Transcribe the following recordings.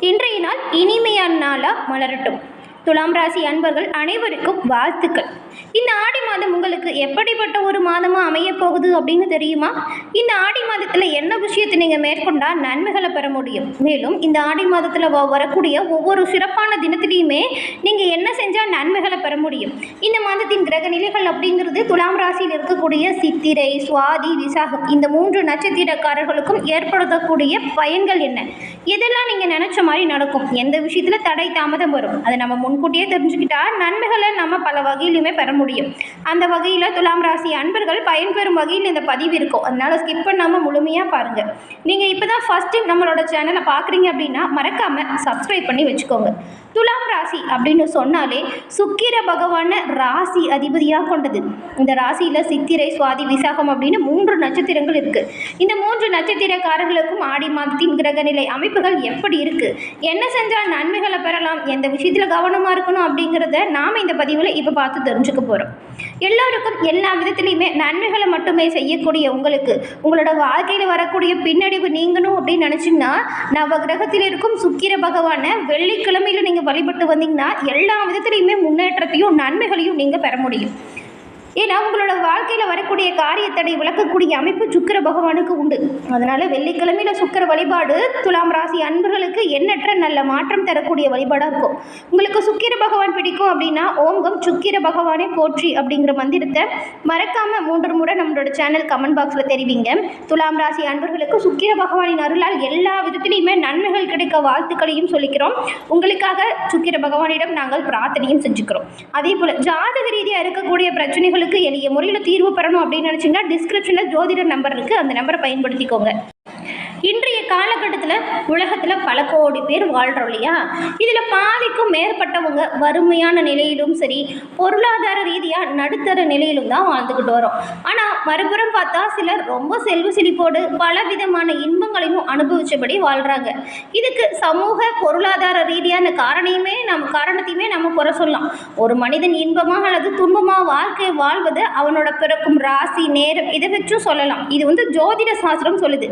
இன்றைய நாள் இனிமையான நாளாக மலரட்டும். துலாம் ராசி அன்பர்கள் அனைவருக்கும் வாழ்த்துக்கள். இந்த ஆடி மாதம் உங்களுக்கு எப்படிப்பட்ட ஒரு மாதமாக அமைய போகுது அப்படின்னு தெரியுமா? இந்த ஆடி மாதத்தில் என்ன விஷயத்தை நீங்கள் மேற்கொண்டால் நன்மைகளை பெற முடியும்? மேலும் இந்த ஆடி மாதத்தில் வரக்கூடிய ஒவ்வொரு சிறப்பான தினத்திலையுமே நீங்கள் என்ன செஞ்சால் நன்மைகளை பெற முடியும்? இந்த மாதத்தின் கிரக நிலைகள் அப்படிங்கிறது துலாம் ராசியில் இருக்கக்கூடிய சித்திரை சுவாதி விசாகம் இந்த மூன்று நட்சத்திரக்காரர்களுக்கும் ஏற்படுத்தக்கூடிய பயன்கள் என்ன? எதெல்லாம் நீங்கள் நினச்ச மாதிரி நடக்கும்? எந்த விஷயத்தில் தடை தாமதம் வரும்? அதை நம்ம முன்கூட்டியே தெரிஞ்சுக்கிட்டா நன்மைகளை நம்ம பல வகையிலுமே பெற முடியும். அந்த வகையில் துலாம் ராசி அன்பர்கள் பயன்பெறும் வகையில் இந்த பதிவு இருக்கும். அதனால் ஸ்கிப் பண்ணாமல் முழுமையாக பாருங்கள் நீங்கள் இப்போ தான் ஃபஸ்ட் டைம் நம்மளோட சேனலை பார்க்குறீங்க அப்படின்னா மறக்காமல் சப்ஸ்கிரைப் பண்ணி வச்சுக்கோங்க. துலாம் ராசி அப்படின்னு சொன்னாலே சுக்கிர பகவான ராசி அதிபதியாக கொண்டது. இந்த ராசியில் சித்திரை சுவாதி விசாகம் அப்படின்னு மூன்று நட்சத்திரங்கள் இருக்குது இந்த மூன்று நட்சத்திரக்காரர்களுக்கும் ஆடி மாதத்தின் கிரகநிலை அமைப்புகள் எப்படி இருக்குது என்ன செஞ்சால் நன்மைகளை பெறலாம்? எந்த விஷயத்தில் கவனமாக இருக்கணும் அப்படிங்கிறத நாம் இந்த பதிவில் இப்போ பார்த்து தெரிஞ்சுக்க போகிறோம் எல்லோருக்கும் எல்லா விதத்துலையுமே நன்மைகளை மட்டுமே செய்யக்கூடிய உங்களுக்கு உங்களோட வாழ்க்கையில் வரக்கூடிய பின்னடைவு நீங்கணும் அப்படின்னு நினச்சிங்கன்னா நவ கிரகத்தில் இருக்கும் சுக்கிர பகவானை வெள்ளிக்கிழமையில் நீங்கள் வழிபட்டு வந்தீங்கன்னா எல்லா விதத்துலையுமே முன்னேற்றத்தையும் நன்மைகளையும் நீங்கள் பெற முடியும். ஏன்னா உங்களோட வாழ்க்கையில் வரக்கூடிய காரியத்தடை விளக்கக்கூடிய அமைப்பு சுக்கிர பகவானுக்கு உண்டு. அதனால் வெள்ளிக்கிழமையில் சுக்கிர வழிபாடு துலாம் ராசி அன்பர்களுக்கு எண்ணற்ற நல்ல மாற்றம் தரக்கூடிய வழிபாடாக இருக்கும். உங்களுக்கு சுக்கிர பகவான் பிடிக்கும் அப்படின்னா ஓங்கம் சுக்கிர பகவானை போற்றி அப்படிங்கிற மந்திரத்தை மறக்காமல் மூன்று முறை நம்மளோட சேனல் கமெண்ட் பாக்ஸில் தெரிவிங்க. துலாம் ராசி அன்பர்களுக்கு சுக்கிர பகவானின் அருளால் எல்லா விதத்திலையுமே நன்மைகள் கிடைக்க வாழ்த்துக்களையும் சொல்லிக்கிறோம். உங்களுக்காக சுக்கிர பகவானிடம் நாங்கள் பிரார்த்தனையும் செஞ்சுக்கிறோம். அதே போல் ஜாதக ரீதியாக இருக்கக்கூடிய பிரச்சனைகள் உங்களுக்கு எளிய முறையில் தீர்வு பெறணும் அப்படின்னு நினச்சிங்கன்னா டிஸ்கிரிப்ஷனில் ஜோதிடர் நம்பர் இருக்குது அந்த நம்பரை பயன்படுத்திக்கோங்க. காலகட்டத்தில் உலகத்தில் பல கோடி பேர் வாழ்கிறோம் இல்லையா? இதில் பாதிக்கும் மேற்பட்டவங்க வறுமையான நிலையிலும் சரி பொருளாதார ரீதியாக நடுத்தர நிலையிலும் தான் வாழ்ந்துக்கிட்டு வரோம். ஆனால் மறுபுறம் பார்த்தா சிலர் ரொம்ப செல்வ செழிப்போடு பல விதமான இன்பங்களையும் அனுபவித்தபடி வாழ்கிறாங்க இதுக்கு சமூக பொருளாதார ரீதியான காரணையுமே நம் காரணத்தையுமே நம்ம குறை சொல்லலாம். ஒரு மனிதன் இன்பமாக அல்லது துன்பமாக வாழ்க்கை வாழ்வது அவனோட பிறக்கும் ராசி நேரம் இதை வச்சும் சொல்லலாம். இது வந்து ஜோதிட சாஸ்திரம் சொல்லுது.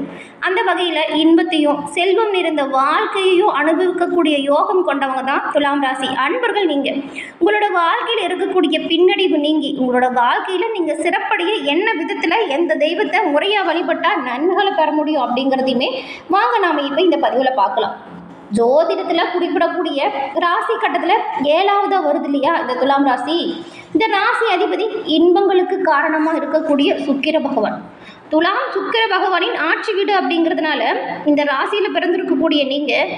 அந்த வகையில் இன்பத்தையும் செல்வம் நிறைந்த வாழ்க்கையையும் அனுபவிக்கக்கூடிய யோகம் கொண்டவங்க தான் துலாம் ராசி. அன்பர்கள் நீங்கள் உங்களோட வாழ்க்கையில் இருக்கக்கூடிய பின்னடைவு நீங்கி உங்களோட வாழ்க்கையில் நீங்கள் சிறப்படைய என்ன விதத்தில் எந்த தெய்வத்தை முறையாக வழிபட்டால் நன்மைகளை பெற முடியும் அப்படிங்கிறதையுமே வாங்க நாம் இப்போ இந்த பதிவில் பார்க்கலாம். ஜோதிடத்தில் குறிப்பிடக்கூடிய ராசி கட்டத்தில் ஏழாவதாக வருது இல்லையா இந்த துலாம் ராசி? இந்த ராசி அதிபதி இன்பங்களுக்கு காரணமாக இருக்கக்கூடிய சுக்கிர பகவான். துலாம் சுக்கிர பகவானின் ஆட்சி வீடு அப்படிங்கிறதுனால இந்த ராசியில் பிறந்திருக்கக்கூடிய நீங்கள்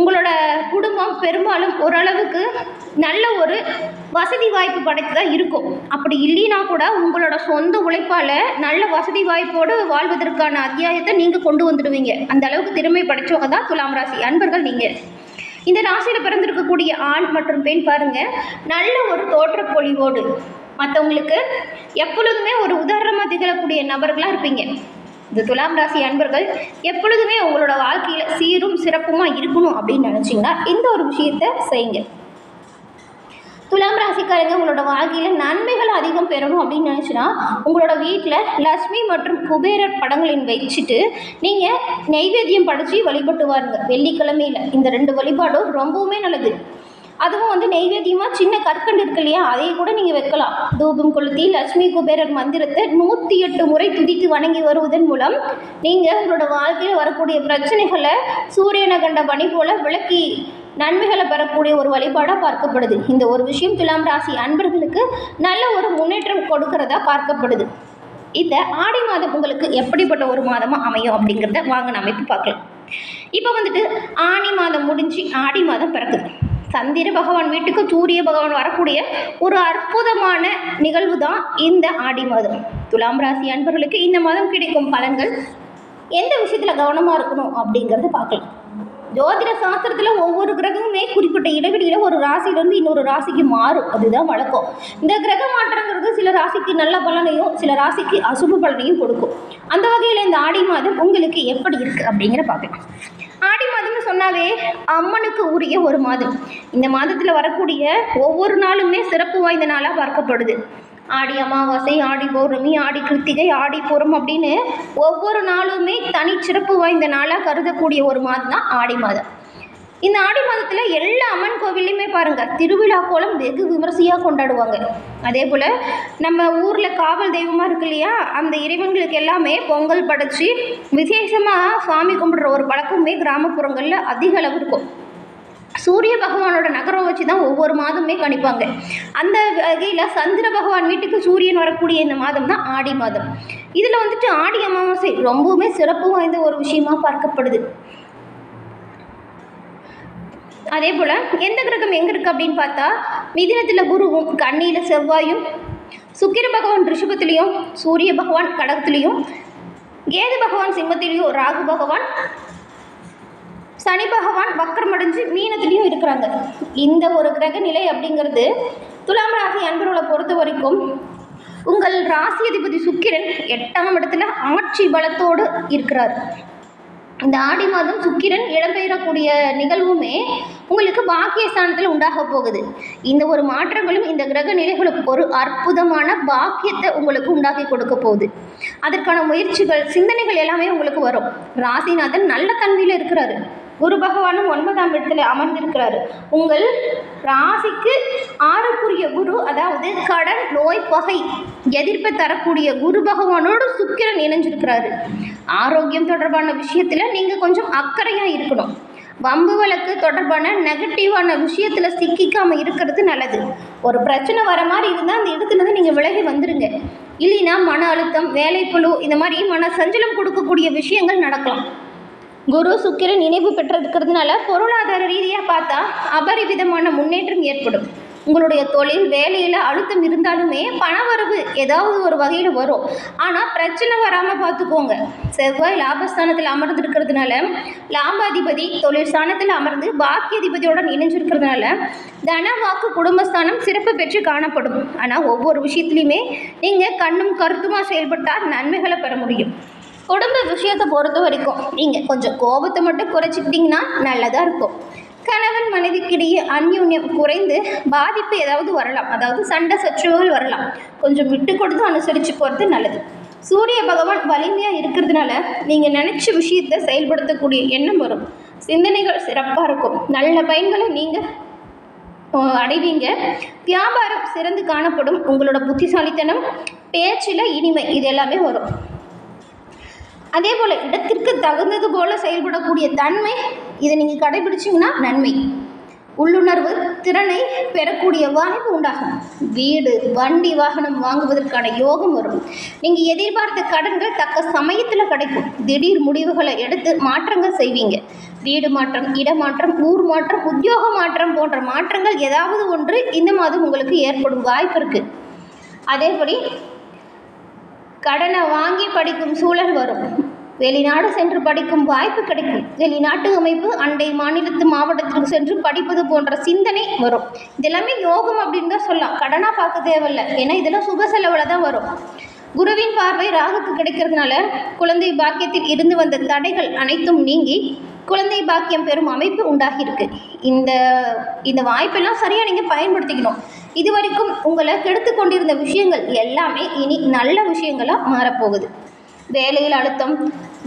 உங்களோட குடும்பம் பெரும்பாலும் ஓரளவுக்கு நல்ல ஒரு வசதி வாய்ப்பு படைத்ததாக இருக்கும். அப்படி இல்லைனா கூட உங்களோட சொந்த உழைப்பால் நல்ல வசதி வாய்ப்போடு வாழ்வதற்கான அத்தியாயத்தை நீங்கள் கொண்டு வந்துடுவீங்க. அந்த அளவுக்கு திறமை படைச்சவங்க தான் துலாம் ராசி. அன்பர்கள் நீங்கள் இந்த ராசியில் பிறந்திருக்கக்கூடிய ஆண் மற்றும் பெண் பாருங்கள் நல்ல ஒரு தோற்றப்பொழிவோடு மற்றவங்களுக்கு எப்பொழுதுமே ஒரு உதாரணமாக திகழக்கூடிய நபர்களாக இருப்பீங்க. இந்த துலாம் ராசி அன்பர்கள் எப்பொழுதுமே உங்களோட வாழ்க்கையில் சீரும் சிறப்புமாக இருக்கணும் அப்படின்னு நினச்சிங்கன்னா இந்த ஒரு விஷயத்தை செய்யுங்க. துலாம் ராசிக்காரங்க உங்களோட வாழ்க்கையில் நன்மைகள் அதிகம் பெறணும் அப்படின்னு நினச்சினா உங்களோட வீட்டில் லக்ஷ்மி மற்றும் குபேரர் படங்களின் வச்சுட்டு நீங்கள் நெய்வேத்தியம் படைச்சி வழிபட்டு வாருங்க. வெள்ளிக்கிழமையில் இந்த ரெண்டு வழிபாடும் ரொம்பவுமே நல்லது. அதுவும் வந்து நெய்வேத்தியமாக சின்ன கற்கண்டு இருக்கு இல்லையா? அதை கூட நீங்கள் வைக்கலாம். தூபம் கொளுத்தி லட்சுமி குபேரர் மந்திரத்தை நூற்றி எட்டு முறை துதித்து வணங்கி வருவதன் மூலம் நீங்கள் உங்களோட வாழ்க்கையில் வரக்கூடிய பிரச்சனைகளை சூரியனை கண்ட பணி போல விளக்கி நன்மைகளை பெறக்கூடிய ஒரு வழிபாடாக பார்க்கப்படுது. இந்த ஒரு விஷயம் துலாம் ராசி அன்பர்களுக்கு நல்ல ஒரு முன்னேற்றம் கொடுக்கறதா பார்க்கப்படுது. இந்த ஆடி மாதம் உங்களுக்கு எப்படிப்பட்ட ஒரு மாதமாக அமையும் அப்படிங்கிறத வாங்க நம்ம இப்போ பார்க்கலாம். இப்போ வந்துட்டு ஆணி மாதம் முடிஞ்சு ஆடி மாதம் பிறக்குது. சந்திர பகவான் வீட்டுக்கு சூரிய பகவான் வரக்கூடிய ஒரு அற்புதமான நிகழ்வு தான் இந்த ஆடி மாதம். துலாம் ராசி அன்பர்களுக்கு இந்த மாதம் கிடைக்கும் பலன்கள் எந்த விஷயத்தில் கவனமாக இருக்கணும் அப்படிங்கிறத பார்க்கலாம். ஜோதிட சாஸ்திரத்தில் ஒவ்வொரு கிரகமுமே குறிப்பிட்ட இடைவெளியில் ஒரு ராசியிலேருந்து இன்னொரு ராசிக்கு மாறும். அதுதான் வழக்கம். இந்த கிரக மாற்றங்கிறது சில ராசிக்கு நல்ல பலனையும் சில ராசிக்கு அசுப பலனையும் கொடுக்கும். அந்த வகையில் இந்த ஆடி மாதம் உங்களுக்கு எப்படி இருக்குது அப்படிங்கிற பார்க்கலாம். ஆடி மாதம்னு சொன்னாலே அம்மனுக்கு உரிய ஒரு மாதம். இந்த மாதத்தில் வரக்கூடிய ஒவ்வொரு நாளுமே சிறப்பு வாய்ந்த நாளாக பார்க்கப்படுது. ஆடி அமாவாசை ஆடி பௌர்ணமி ஆடி கிருத்திகை ஆடி பூரம் அப்படின்னு ஒவ்வொரு நாளுமே தனிச்சிறப்பு வாய்ந்த நாளாக கருதக்கூடிய ஒரு மாதம் தான் ஆடி மாதம். இந்த ஆடி மாதத்தில் எல்லா அம்மன் கோவில்லையுமே பாருங்கள் திருவிழா கோலம் வெகு விமரிசையாக கொண்டாடுவாங்க. அதே போல் நம்ம ஊரில் காவல் தெய்வமாக இருக்கு இல்லையா அந்த இறைவன்களுக்கு எல்லாமே பொங்கல் படைச்சி விசேஷமாக சாமி கும்பிடுற ஒரு பழக்கமே கிராமப்புறங்களில் அதிக அளவு இருக்கும். சூரிய பகவானோட நகரம் வச்சு தான் ஒவ்வொரு மாதமே கணிப்பாங்க. அந்த வகையில் சந்திர பகவான் வீட்டுக்கு சூரியன் வரக்கூடிய இந்த மாதம் தான் ஆடி மாதம். இதில் வந்துட்டு ஆடி அமாவாசை ரொம்பவுமே சிறப்பு வாய்ந்த ஒரு விஷயமா பார்க்கப்படுது. அதே போல் எந்த கிரகம் எங்கே இருக்குது அப்படின்னு பார்த்தா மிதினத்தில் குருவும் கண்ணியில் செவ்வாயும் சுக்கிர பகவான் ரிஷபத்திலையும் சூரிய பகவான் கடகத்துலேயும் கேது பகவான் சிம்மத்திலையும் ராகு பகவான் சனி பகவான் வக்கரமடைஞ்சு மீனத்துலேயும் இருக்கிறாங்க. இந்த ஒரு கிரக நிலை அப்படிங்கிறது துலாம் ராசி அன்பர்களை பொறுத்த வரைக்கும் உங்கள் ராசி அதிபதி சுக்கிரன் எட்டாம் இடத்துல ஆட்சி பலத்தோடு இருக்கிறார். இந்த ஆடி மாதம் சுக்கிரன் இடம்பெயரக்கூடிய நிகழ்வுமே உங்களுக்கு பாக்கியஸ்தானத்தில் உண்டாக போகுது. இந்த ஒரு மாற்றங்களும் இந்த கிரக நிலைகளும் ஒரு அற்புதமான பாக்கியத்தை உங்களுக்கு உண்டாக்கி கொடுக்க போகுது. அதற்கான முயற்சிகள் சிந்தனைகள் எல்லாமே உங்களுக்கு வரும். ராசிநாதன் நல்ல தன்மையில் இருக்கிறாரு. குரு பகவானும் ஒன்பதாம் இடத்துல அமர்ந்திருக்கிறாரு. உங்கள் ராசிக்கு ஆறுக்குரிய குரு அதாவது கடன் நோய் பகை எதிர்ப்பை தரக்கூடிய குரு பகவானோடு சுக்கிரன் இணைஞ்சிருக்கிறாரு. ஆரோக்கியம் தொடர்பான விஷயத்தில் நீங்கள் கொஞ்சம் அக்கறையாக இருக்கணும். வம்பு வழக்கு தொடர்பான நெகட்டிவான விஷயத்தில் சிக்கிக்காமல் இருக்கிறது நல்லது. ஒரு பிரச்சனை வர மாதிரி இருந்தால் அந்த இடத்துலேருந்து நீங்கள் விலகி வந்துடுங்க இல்லைன்னா மன அழுத்தம் வேலைப்பளு இந்த மாதிரி மன சஞ்சலம் கொடுக்கக்கூடிய விஷயங்கள் நடக்கலாம். குரு சுக்கிரன் நினைவு பெற்றிருக்கிறதுனால பொருளாதார ரீதியாக பார்த்தா அபரிவிதமான முன்னேற்றம் ஏற்படும். உங்களுடைய தொழில் வேலையில் அழுத்தம் இருந்தாலுமே பணவரவு ஏதாவது ஒரு வகையில் வரும். ஆனால் பிரச்சனை வராமல் பார்த்துக்கோங்க செவ்வாய் லாபஸ்தானத்தில் அமர்ந்திருக்கிறதுனால லாபாதிபதி தொழில் ஸ்தானத்தில் அமர்ந்து பாக்கியாதிபதியுடன் இணைஞ்சிருக்கிறதுனால தன வாக்கு குடும்பஸ்தானம் சிறப்பு பெற்று காணப்படும். ஆனால் ஒவ்வொரு விஷயத்துலையுமே நீங்கள் கண்ணும் கருத்துமாக செயல்பட்டால் நன்மைகளை பெற முடியும். குடும்ப விஷயத்தை பொறுத்த வரைக்கும் நீங்கள் கொஞ்சம் கோபத்தை மட்டும் குறைச்சிக்கிட்டிங்கன்னா நல்லதாக இருக்கும். கணவன் மனைவிக்கிடையே அந்யூன்யம் குறைந்து பாதிப்பு ஏதாவது வரலாம். அதாவது சண்டை சச்சுரவுகள் வரலாம். கொஞ்சம் விட்டு கொடுத்து அனுசரித்து போகிறது நல்லது. சூரிய பகவான் வலிமையாக இருக்கிறதுனால நீங்கள் நினச்ச விஷயத்தை செயல்படுத்தக்கூடிய எண்ணம் வரும். சிந்தனைகள் சிறப்பாக இருக்கும். நல்ல பயன்களை நீங்கள் அடைவீங்க. வியாபாரம் சிறந்து காணப்படும். உங்களோட புத்திசாலித்தனம் பேச்சில் இனிமை இது எல்லாமே வரும். அதே போல் இடத்திற்கு தகுந்தது போல் செயல்படக்கூடிய தன்மை இதை நீங்கள் கடைபிடிச்சிங்கன்னா நன்மை. உள்ளுணர்வு திறனை பெறக்கூடிய வாய்ப்பு உண்டாகும். வீடு வண்டி வாகனம் வாங்குவதற்கான யோகம் வரும். நீங்கள் எதிர்பார்த்த கடன்கள் தக்க சமயத்தில் கிடைக்கும். திடீர் முடிவுகளை எடுத்து மாற்றங்கள் செய்வீங்க. வீடு மாற்றம் இடமாற்றம் ஊர் மாற்றம் உத்தியோக மாற்றம் போன்ற மாற்றங்கள் ஏதாவது ஒன்று இந்த மாதம் உங்களுக்கு ஏற்படும் வாய்ப்பு இருக்குது அதேபடி கடனை வாங்கி படிக்கும் சூழல் வரும். வெளிநாடு சென்று படிக்கும் வாய்ப்பு கிடைக்கும். வெளிநாட்டு அமைப்பு அண்டை மாநிலத்து மாவட்டத்திற்கு சென்று படிப்பது போன்ற சிந்தனை வரும். இதெல்லாமே யோகம் அப்படின்னு தான் சொல்லலாம். கடனாக பார்க்க தேவையில்லை. ஏன்னா இதெல்லாம் சுப செலவில் தான் வரும். குருவின் பார்வை ராகுக்கு கிடைக்கிறதுனால குழந்தை பாக்கியத்தில் இருந்து வந்த தடைகள் அனைத்தும் நீங்கி குழந்தை பாக்கியம் பெறும் அமைப்பு உண்டாகியிருக்கு. இந்த இந்த வாய்ப்பெல்லாம் சரியாக நீங்கள் பயன்படுத்திக்கணும். இது வரைக்கும் உங்களை கெடுத்து கொண்டிருந்த விஷயங்கள் எல்லாமே இனி நல்ல விஷயங்களாக மாறப்போகுது. வேலையில் அழுத்தம்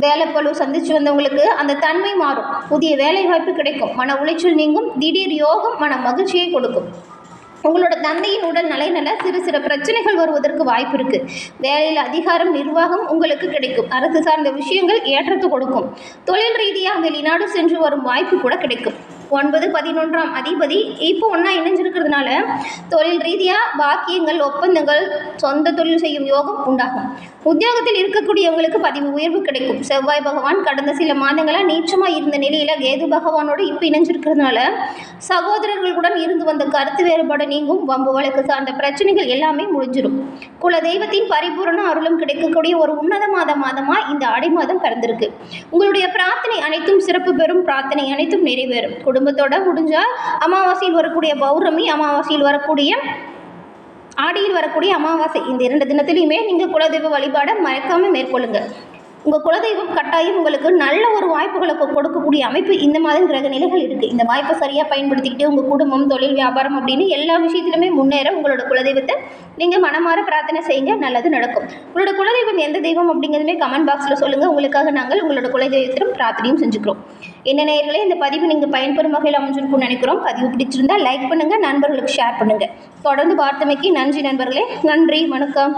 வேலைப்பளு சந்திச்சு வந்தவங்களுக்கு அந்த தன்மை மாறும். புதிய வேலை வாய்ப்பு கிடைக்கும். மன உளைச்சல் நீங்கும். திடீர் யோகம் மன மகிழ்ச்சியை கொடுக்கும். உங்களோட தந்தையின் உடல் நலைநல சிறு சிறு பிரச்சனைகள் வருவதற்கு வாய்ப்பு இருக்குது வேலையில் அதிகாரம் நிர்வாகம் உங்களுக்கு கிடைக்கும். அரசு சார்ந்த விஷயங்கள் ஏற்றத்தை கொடுக்கும். தொழில் ரீதியாக வெளிநாடு சென்று வரும் வாய்ப்பு கூட கிடைக்கும். ஒன்பது பதினொன்றாம் அதிபதி. இப்போ ஒன்றா இணைஞ்சிருக்கிறதுனால தொழில் ரீதியாக பாக்கியங்கள் ஒப்பந்தங்கள் சொந்த தொழில் செய்யும் யோகம் உண்டாகும். உத்தியோகத்தில் இருக்கக்கூடியவங்களுக்கு பதிவு உயர்வு கிடைக்கும். செவ்வாய் பகவான் கடந்த சில மாதங்களாக நீச்சமாக இருந்த நிலையில் கேது பகவானோடு இப்போ இணைஞ்சிருக்கிறதுனால சகோதரர்களுடன் இருந்து வந்த கருத்து வேறுபாடு நீங்கும். வம்பு வழக்கு சார்ந்த பிரச்சனைகள் எல்லாமே முடிஞ்சிடும் குல தெய்வத்தின் பரிபூரண அருளும் கிடைக்கக்கூடிய ஒரு உன்னத மாத மாதமாக இந்த ஆடி மாதம் பிறந்திருக்கு உங்களுடைய பிரார்த்தனை அனைத்தும் சிறப்பு பெறும். பிரார்த்தனை அனைத்தும் நிறைவேறும். குடும்பத்தோட முடிஞ்சால் அமாவாசையில் வரக்கூடிய பௌர்ணமி அமாவாசையில் வரக்கூடிய ஆடியில் வரக்கூடிய அமாவாசை இந்த இரண்டு தினத்திலையுமே நீங்கள் குலதெய்வ வழிபாடை மறக்காமல் மேற்கொள்ளுங்கள் உங்கள் குலதெய்வம் கட்டாயம் உங்களுக்கு நல்ல ஒரு வாய்ப்புகளை கொடுக்கக்கூடிய அமைப்பு இந்த மாதிரி கிரக நிலைகள் இருக்குது இந்த வாய்ப்பை சரியாக பயன்படுத்திக்கிட்டு உங்கள் குடும்பம் தொழில் வியாபாரம் அப்படின்னு எல்லா விஷயத்திலுமே முன்னேற உங்களோட குலதெய்வத்தை நீங்கள் மனமாற பிரார்த்தனை செய்யுங்க நல்லது நடக்கும். உங்களோட குலதெய்வம் எந்த தெய்வம் அப்படிங்கிறதுமே கமெண்ட் பாக்ஸில் சொல்லுங்கள் உங்களுக்காக நாங்கள் உங்களோட குலதெய்வத்திலும் பிரார்த்தனையும் செஞ்சுக்கிறோம். என்ன நேர்களே இந்த பதிவு நீங்கள் பயன்பெறும் வகையில் அமைஞ்சிருக்கும்னு நினைக்கிறோம். பதிவு பிடிச்சிருந்தால் லைக் பண்ணுங்கள் நண்பர்களுக்கு ஷேர் பண்ணுங்கள் தொடர்ந்து பார்த்தமைக்கு நன்றி நண்பர்களே. நன்றி வணக்கம்.